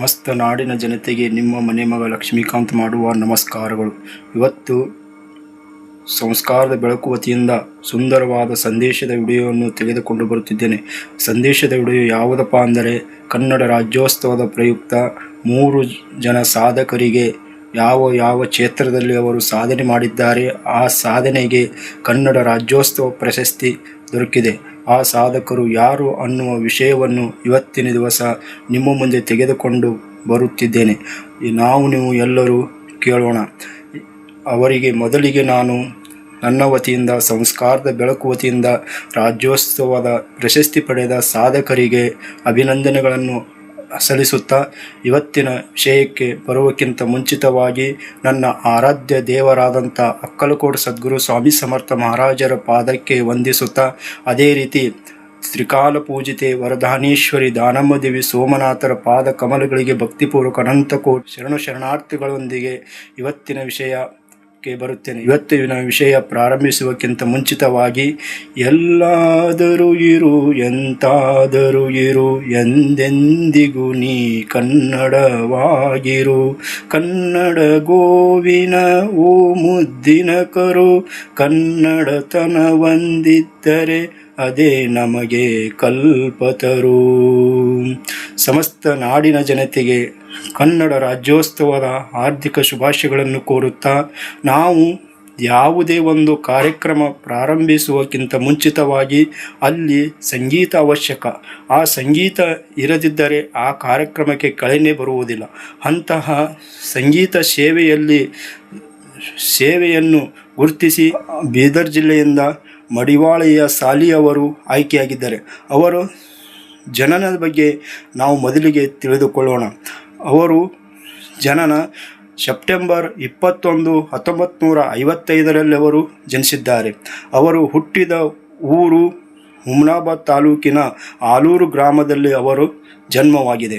ಸಮಸ್ತ ನಾಡಿನ ಜನತೆಗೆ ನಿಮ್ಮ ಮನೆ ಮಗ ಲಕ್ಷ್ಮೀಕಾಂತ್ ಮಾಡುವ ನಮಸ್ಕಾರಗಳು. ಇವತ್ತು ಸಂಸ್ಕಾರದ ಬೆಳಕು ವತಿಯಿಂದ ಸುಂದರವಾದ ಸಂದೇಶದ ವಿಡಿಯೋವನ್ನು ತೆಗೆದುಕೊಂಡು ಬರುತ್ತಿದ್ದೇನೆ. ಸಂದೇಶದ ವಿಡಿಯೋ ಯಾವುದಪ್ಪ ಅಂದರೆ, ಕನ್ನಡ ರಾಜ್ಯೋತ್ಸವದ ಪ್ರಯುಕ್ತ ಮೂರು ಜನ ಸಾಧಕರಿಗೆ ಯಾವ ಯಾವ ಕ್ಷೇತ್ರದಲ್ಲಿ ಅವರು ಸಾಧನೆ ಮಾಡಿದ್ದಾರೆ, ಆ ಸಾಧನೆಗೆ ಕನ್ನಡ ರಾಜ್ಯೋತ್ಸವ ಪ್ರಶಸ್ತಿ ದೊರಕಿದೆ. ಆ ಸಾಧಕರು ಯಾರು ಅನ್ನುವ ವಿಷಯವನ್ನು ಇವತ್ತಿನ ದಿವಸ ನಿಮ್ಮ ಮುಂದೆ ತೆಗೆದುಕೊಂಡು ಬರುತ್ತಿದ್ದೇನೆ. ನಾವು ನೀವು ಎಲ್ಲರೂ ಕೇಳೋಣ. ಅವರಿಗೆ ಮೊದಲಿಗೆ ನಾನು ನನ್ನ ವತಿಯಿಂದ, ಸಂಸ್ಕಾರದ ಬೆಳಕು ವತಿಯಿಂದ, ರಾಜ್ಯೋತ್ಸವದ ಪ್ರಶಸ್ತಿ ಪಡೆದ ಸಾಧಕರಿಗೆ ಅಭಿನಂದನೆಗಳನ್ನು ಸಲ್ಲಿಸುತ್ತಾ ಇವತ್ತಿನ ವಿಷಯಕ್ಕೆ ಬರುವಕ್ಕಿಂತ ಮುಂಚಿತವಾಗಿ ನನ್ನ ಆರಾಧ್ಯ ದೇವರಾದಂಥ ಅಕ್ಕಲಕೋಟ ಸದ್ಗುರು ಸ್ವಾಮಿ ಸಮರ್ಥ ಮಹಾರಾಜರ ಪಾದಕ್ಕೆ ವಂದಿಸುತ್ತಾ ಅದೇ ರೀತಿ ತ್ರಿಕಾಲ ಪೂಜಿತೆ ವರದಾನೇಶ್ವರಿ ದಾನಮ್ಮ ದೇವಿ ಸೋಮನಾಥರ ಪಾದ ಕಮಲಗಳಿಗೆ ಭಕ್ತಿಪೂರ್ವಕ ಅನಂತಕೋಟಿ ಶರಣು ಶರಣಾರ್ಥಿಗಳೊಂದಿಗೆ ಇವತ್ತಿನ ವಿಷಯಕ್ಕೆ ಬರುತ್ತೇನೆ. ಇವತ್ತಿನ ವಿಷಯ ಪ್ರಾರಂಭಿಸುವಕ್ಕಿಂತ ಮುಂಚಿತವಾಗಿ ಎಲ್ಲಾದರೂ ಇರು, ಎಂತಾದರೂ ಇರು, ಎಂದೆಂದಿಗೂ ನೀ ಕನ್ನಡವಾಗಿರು. ಕನ್ನಡ ಗೋವಿನ ಓ ಮುದ್ದಿನ ಕರು ಕನ್ನಡತನ ಹೊಂದಿದ್ದರೆ ಅದೇ ನಮಗೆ ಕಲ್ಪತರು. ಸಮಸ್ತ ನಾಡಿನ ಜನತೆಗೆ ಕನ್ನಡ ರಾಜ್ಯೋತ್ಸವದ ಆರ್ಥಿಕ ಶುಭಾಶಯಗಳನ್ನು ಕೋರುತ್ತಾ, ನಾವು ಯಾವುದೇ ಒಂದು ಕಾರ್ಯಕ್ರಮ ಪ್ರಾರಂಭಿಸುವಕ್ಕಿಂತ ಮುಂಚಿತವಾಗಿ ಅಲ್ಲಿ ಸಂಗೀತ ಅವಶ್ಯಕ. ಆ ಸಂಗೀತ ಇರದಿದ್ದರೆ ಆ ಕಾರ್ಯಕ್ರಮಕ್ಕೆ ಕಳೆನೇ ಬರುವುದಿಲ್ಲ. ಅಂತಹ ಸಂಗೀತ ಸೇವೆಯಲ್ಲಿ, ಸೇವೆಯನ್ನು ಗುರುತಿಸಿ ಬೀದರ್ ಜಿಲ್ಲೆಯಿಂದ ಮಡಿವಾಳೆಯ ಸಾಲಿಯವರು ಆಯ್ಕೆಯಾಗಿದ್ದಾರೆ. ಅವರು ಜನನದ ಬಗ್ಗೆ ನಾವು ಮೊದಲಿಗೆ ತಿಳಿದುಕೊಳ್ಳೋಣ. ಅವರು ಜನನ ಸೆಪ್ಟೆಂಬರ್ ಇಪ್ಪತ್ತೊಂದು ಹತ್ತೊಂಬತ್ತು ನೂರ ಐವತ್ತೈದರಲ್ಲಿ ಅವರು ಜನಿಸಿದ್ದಾರೆ. ಅವರು ಹುಟ್ಟಿದ ಊರು ಹುಮ್ನಾಬಾದ್ ತಾಲೂಕಿನ ಆಲೂರು ಗ್ರಾಮದಲ್ಲಿ ಅವರು ಜನ್ಮವಾಗಿದೆ.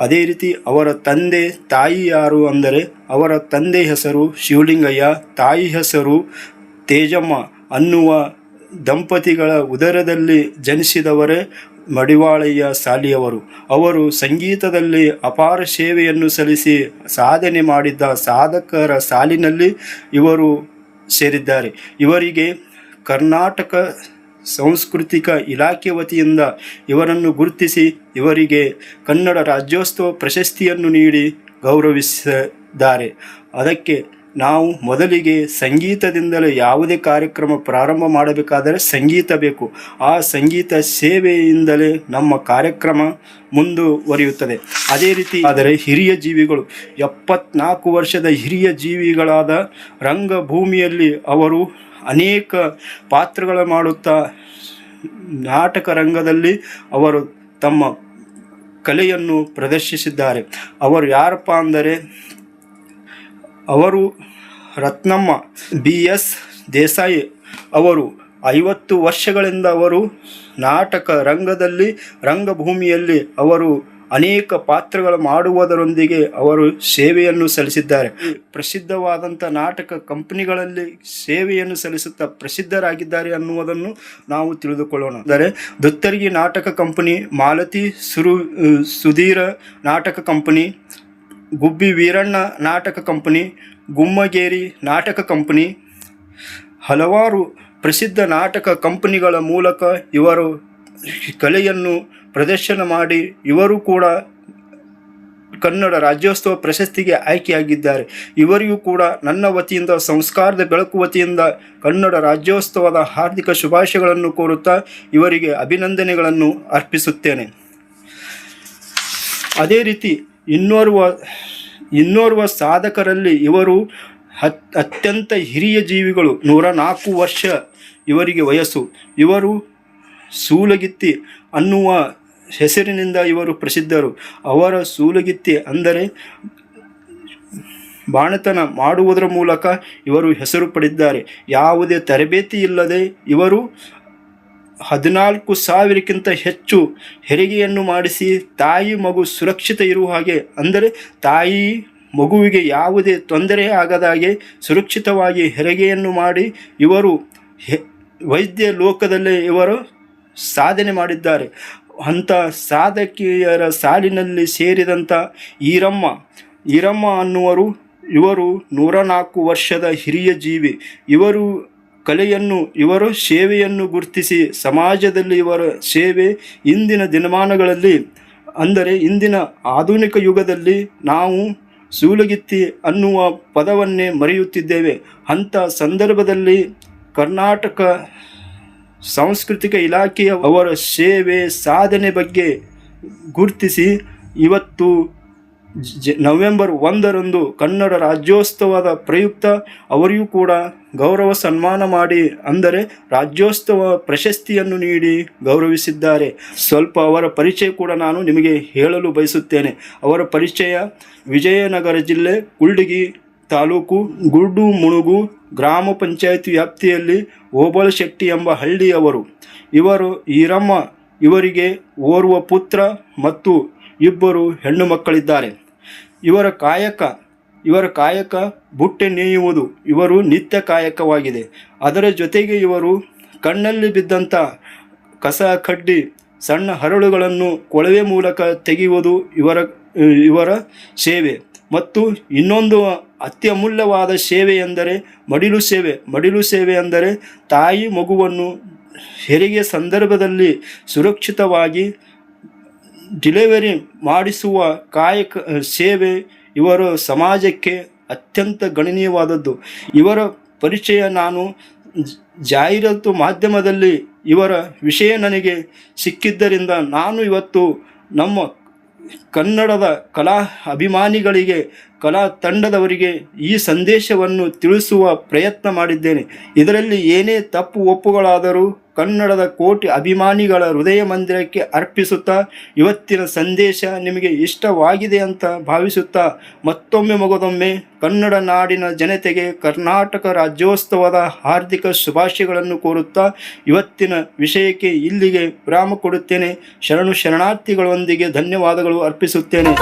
ಅದೇ ರೀತಿ ಅವರ ತಂದೆ ತಾಯಿ ಯಾರು ಅಂದರೆ ಅವರ ತಂದೆ ಹೆಸರು ಶಿವಲಿಂಗಯ್ಯ, ತಾಯಿ ಹೆಸರು ತೇಜಮ್ಮ ಅನ್ನುವ ದಂಪತಿಗಳ ಉದರದಲ್ಲಿ ಜನಿಸಿದವರೇ ಮಡಿವಾಳಯ್ಯ ಸಾಲಿಯವರು. ಅವರು ಸಂಗೀತದಲ್ಲಿ ಅಪಾರ ಸೇವೆಯನ್ನು ಸಲ್ಲಿಸಿ ಸಾಧನೆ ಮಾಡಿದ್ದ ಸಾಧಕರ ಸಾಲಿನಲ್ಲಿ ಇವರು ಸೇರಿದ್ದಾರೆ. ಇವರಿಗೆ ಕರ್ನಾಟಕ ಸಾಂಸ್ಕೃತಿಕ ಇಲಾಖೆ ವತಿಯಿಂದ ಇವರನ್ನು ಗುರುತಿಸಿ ಇವರಿಗೆ ಕನ್ನಡ ರಾಜ್ಯೋತ್ಸವ ಪ್ರಶಸ್ತಿಯನ್ನು ನೀಡಿ ಗೌರವಿಸಿದ್ದಾರೆ. ಅದಕ್ಕೆ ನಾವು ಮೊದಲಿಗೆ ಸಂಗೀತದಿಂದಲೇ ಯಾವುದೇ ಕಾರ್ಯಕ್ರಮ ಪ್ರಾರಂಭ ಮಾಡಬೇಕಾದರೆ ಸಂಗೀತ ಬೇಕು. ಆ ಸಂಗೀತ ಸೇವೆಯಿಂದಲೇ ನಮ್ಮ ಕಾರ್ಯಕ್ರಮ ಮುಂದುವರಿಯುತ್ತದೆ. ಅದೇ ರೀತಿ ಆದರೆ ಹಿರಿಯ ಜೀವಿಗಳು, ಎಪ್ಪತ್ನಾಲ್ಕು ವರ್ಷದ ಹಿರಿಯ ಜೀವಿಗಳಾದ ರಂಗಭೂಮಿಯಲ್ಲಿ ಅವರು ಅನೇಕ ಪಾತ್ರಗಳ ಮಾಡುತ್ತಾ, ನಾಟಕ ರಂಗದಲ್ಲಿ ಅವರು ತಮ್ಮ ಕಲೆಯನ್ನು ಪ್ರದರ್ಶಿಸಿದ್ದಾರೆ. ಅವರು ಯಾರಪ್ಪ ಅಂದರೆ ಅವರು ರತ್ನಮ್ಮ ಬಿ ಎಸ್ ದೇಸಾಯಿ ಅವರು ಐವತ್ತು ವರ್ಷಗಳಿಂದ ಅವರು ನಾಟಕ ರಂಗದಲ್ಲಿ, ರಂಗಭೂಮಿಯಲ್ಲಿ ಅವರು ಅನೇಕ ಪಾತ್ರಗಳು ಮಾಡುವುದರೊಂದಿಗೆ ಅವರು ಸೇವೆಯನ್ನು ಸಲ್ಲಿಸಿದ್ದಾರೆ. ಪ್ರಸಿದ್ಧವಾದಂಥ ನಾಟಕ ಕಂಪನಿಗಳಲ್ಲಿ ಸೇವೆಯನ್ನು ಸಲ್ಲಿಸುತ್ತಾ ಪ್ರಸಿದ್ಧರಾಗಿದ್ದಾರೆ ಅನ್ನುವುದನ್ನು ನಾವು ತಿಳಿದುಕೊಳ್ಳೋಣ. ಅಂದರೆ ದೊತ್ತರಿಗೆ ನಾಟಕ ಕಂಪನಿ, ಮಾಲತಿ ಸುರು, ಸುಧೀರ ನಾಟಕ ಕಂಪನಿ ಗುಬ್ಬಿ ವೀರಣ್ಣ ನಾಟಕ ಕಂಪನಿ, ಗುಮ್ಮಗೇರಿ ನಾಟಕ ಕಂಪನಿ, ಹಲವಾರು ಪ್ರಸಿದ್ಧ ನಾಟಕ ಕಂಪನಿಗಳ ಮೂಲಕ ಇವರು ಕಲೆಯನ್ನು ಪ್ರದರ್ಶನ ಮಾಡಿ ಇವರು ಕೂಡ ಕನ್ನಡ ರಾಜ್ಯೋತ್ಸವ ಪ್ರಶಸ್ತಿಗೆ ಆಯ್ಕೆಯಾಗಿದ್ದಾರೆ. ಇವರಿಗೂ ಕೂಡ ನನ್ನ ವತಿಯಿಂದ, ಸಂಸ್ಕಾರದ ಬೆಳಕು ವತಿಯಿಂದ ಕನ್ನಡ ರಾಜ್ಯೋತ್ಸವದ ಹಾರ್ದಿಕ ಶುಭಾಶಯಗಳನ್ನು ಕೋರುತ್ತಾ ಇವರಿಗೆ ಅಭಿನಂದನೆಗಳನ್ನು ಅರ್ಪಿಸುತ್ತೇನೆ. ಅದೇ ರೀತಿ ಇನ್ನೋರ್ವ ಇನ್ನೋರ್ವ ಸಾಧಕರಲ್ಲಿ ಇವರು ಅತ್ಯಂತ ಹಿರಿಯ ಜೀವಿಗಳು. ನೂರ ನಾಲ್ಕು ವರ್ಷ ಇವರಿಗೆ ವಯಸ್ಸು. ಇವರು ಸೂಲಗಿತ್ತಿ ಅನ್ನುವ ಹೆಸರಿನಿಂದ ಇವರು ಪ್ರಸಿದ್ಧರು. ಅವರ ಸೂಲಗಿತ್ತಿ ಅಂದರೆ ಬಾಣತನ ಮಾಡುವುದರ ಮೂಲಕ ಇವರು ಹೆಸರು ಪಡೆದಿದ್ದಾರೆ. ಯಾವುದೇ ತರಬೇತಿ ಇಲ್ಲದೆ ಇವರು ಹದಿನಾಲ್ಕು ಸಾವಿರಕ್ಕಿಂತ ಹೆಚ್ಚು ಹೆರಿಗೆಯನ್ನು ಮಾಡಿಸಿ ತಾಯಿ ಮಗು ಸುರಕ್ಷಿತ ಇರುವ ಹಾಗೆ, ಅಂದರೆ ತಾಯಿ ಮಗುವಿಗೆ ಯಾವುದೇ ತೊಂದರೆ ಆಗದ ಹಾಗೆ ಸುರಕ್ಷಿತವಾಗಿ ಹೆರಿಗೆಯನ್ನು ಮಾಡಿ ಇವರು ವೈದ್ಯ ಲೋಕದಲ್ಲೇ ಇವರು ಸಾಧನೆ ಮಾಡಿದ್ದಾರೆ. ಅಂಥ ಸಾಧಕಿಯರ ಸಾಲಿನಲ್ಲಿ ಸೇರಿದಂಥ ಈರಮ್ಮ ಈರಮ್ಮ ಅನ್ನುವರು ಇವರು ನೂರ ನಾಲ್ಕು ವರ್ಷದ ಹಿರಿಯ ಜೀವಿ. ಇವರು ಕಲೆಯನ್ನು, ಇವರ ಸೇವೆಯನ್ನು ಗುರುತಿಸಿ ಸಮಾಜದಲ್ಲಿ ಇವರ ಸೇವೆ ಇಂದಿನ ದಿನಮಾನಗಳಲ್ಲಿ, ಅಂದರೆ ಇಂದಿನ ಆಧುನಿಕ ಯುಗದಲ್ಲಿ ನಾವು ಸೂಲಗಿತ್ತಿ ಅನ್ನುವ ಪದವನ್ನೇ ಮರೆಯುತ್ತಿದ್ದೇವೆ. ಅಂಥ ಸಂದರ್ಭದಲ್ಲಿ ಕರ್ನಾಟಕ ಸಾಂಸ್ಕೃತಿಕ ಇಲಾಖೆಯ ಅವರ ಸೇವೆ ಸಾಧನೆ ಬಗ್ಗೆ ಗುರುತಿಸಿ ಇವತ್ತು ನವೆಂಬರ್ ಒಂದರಂದು ಕನ್ನಡ ರಾಜ್ಯೋತ್ಸವದ ಪ್ರಯುಕ್ತ ಅವರಿಗೂ ಕೂಡ ಗೌರವ ಸನ್ಮಾನ ಮಾಡಿ ಅಂದರೆ ರಾಜ್ಯೋತ್ಸವ ಪ್ರಶಸ್ತಿಯನ್ನು ನೀಡಿ ಗೌರವಿಸಿದ್ದಾರೆ. ಸ್ವಲ್ಪ ಅವರ ಪರಿಚಯ ಕೂಡ ನಾನು ನಿಮಗೆ ಹೇಳಲು ಬಯಸುತ್ತೇನೆ. ಅವರ ಪರಿಚಯ ವಿಜಯನಗರ ಜಿಲ್ಲೆ ಕುಲ್ಡಿಗಿ ತಾಲೂಕು ಗುಡ್ಡು ಮುಣುಗು ಗ್ರಾಮ ಪಂಚಾಯತ್ ವ್ಯಾಪ್ತಿಯಲ್ಲಿ ಓಬಳಶೆಟ್ಟಿ ಎಂಬ ಹಳ್ಳಿಯವರು. ಇವರು ಈರಮ್ಮ ಇವರಿಗೆ ಓರ್ವ ಪುತ್ರ ಮತ್ತು ಇಬ್ಬರು ಹೆಣ್ಣು ಮಕ್ಕಳಿದ್ದಾರೆ. ಇವರ ಕಾಯಕ ಇವರ ಕಾಯಕ ಬುಟ್ಟೆ ನೇಯುವುದು ಇವರು ನಿತ್ಯ ಕಾಯಕವಾಗಿದೆ. ಅದರ ಜೊತೆಗೆ ಇವರು ಕಣ್ಣಲ್ಲಿ ಬಿದ್ದಂಥ ಕಸ ಕಡ್ಡಿ, ಸಣ್ಣ ಹರಳುಗಳನ್ನು ಕೊಳವೆ ಮೂಲಕ ತೆಗೆಯುವುದು ಇವರ ಇವರ ಸೇವೆ. ಮತ್ತು ಇನ್ನೊಂದು ಅತ್ಯಮೂಲ್ಯವಾದ ಸೇವೆ ಎಂದರೆ ಮಡಿಲು ಸೇವೆ. ಮಡಿಲು ಸೇವೆ ಅಂದರೆ ತಾಯಿ ಮಗುವನ್ನು ಹೆರಿಗೆ ಸಂದರ್ಭದಲ್ಲಿ ಸುರಕ್ಷಿತವಾಗಿ ಡಿಲಿವರಿ ಮಾಡಿಸುವ ಕಾಯಕ ಸೇವೆ ಇವರ ಸಮಾಜಕ್ಕೆ ಅತ್ಯಂತ ಗಣನೀಯವಾದದ್ದು. ಇವರ ಪರಿಚಯ ನಾನು ಜಾಹೀರಾತು ಮಾಧ್ಯಮದಲ್ಲಿ ಇವರ ವಿಷಯ ನನಗೆ ಸಿಕ್ಕಿದ್ದರಿಂದ ನಾನು ಇವತ್ತು ನಮ್ಮ ಕನ್ನಡದ ಕಲಾ ಅಭಿಮಾನಿಗಳಿಗೆ, ಕಲಾ ತಂಡದವರಿಗೆ ಈ ಸಂದೇಶವನ್ನು ತಿಳಿಸುವ ಪ್ರಯತ್ನ ಮಾಡಿದ್ದೇನೆ. ಇದರಲ್ಲಿ ಏನೇ ತಪ್ಪು ಒಪ್ಪುಗಳಾದರೂ ಕನ್ನಡದ ಕೋಟಿ ಅಭಿಮಾನಿಗಳ ಹೃದಯ ಮಂದಿರಕ್ಕೆ ಅರ್ಪಿಸುತ್ತಾ ಇವತ್ತಿನ ಸಂದೇಶ ನಿಮಗೆ ಇಷ್ಟವಾಗಿದೆ ಅಂತ ಭಾವಿಸುತ್ತಾ ಮತ್ತೊಮ್ಮೆ ಮಗದೊಮ್ಮೆ ಕನ್ನಡ ನಾಡಿನ ಜನತೆಗೆ ಕರ್ನಾಟಕ ರಾಜ್ಯೋತ್ಸವದ ಹಾರ್ದಿಕ ಶುಭಾಶಯಗಳನ್ನು ಕೋರುತ್ತಾ ಇವತ್ತಿನ ವಿಷಯಕ್ಕೆ ಇಲ್ಲಿಗೆ ವಿರಾಮ ಕೊಡುತ್ತೇನೆ. ಶರಣು ಶರಣಾರ್ಥಿಗಳೊಂದಿಗೆ ಧನ್ಯವಾದಗಳು ಅರ್ಪಿಸುತ್ತೇನೆ.